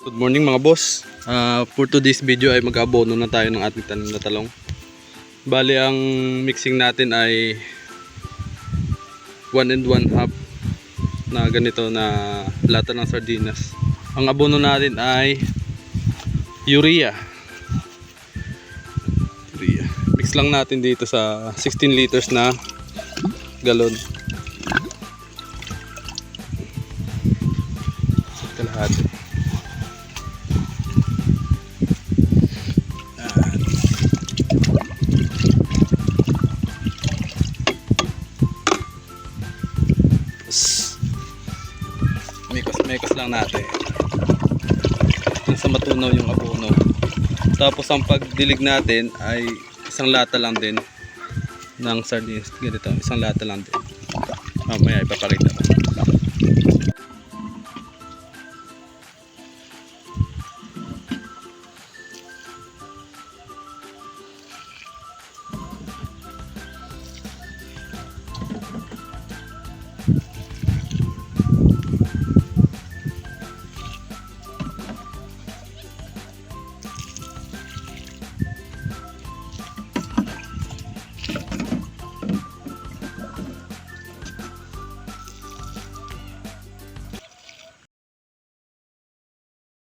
Good morning mga boss. Ah, for today's video ay mag-abono na tayo ng ating tanim na talong. Bali ang mixing natin ay 1 and 1 half na ganito na lata ng sardinas. Ang abono natin ay urea. Urea. Mix lang natin dito sa 16 liters na galon. Kalahati. Mekos-mekos lang natin. Sa matunaw yung abono. Tapos ang pagdilig natin ay isang lata lang din ng sardines. Ganito, isang lata lang din. Mamaya ipapakita ko.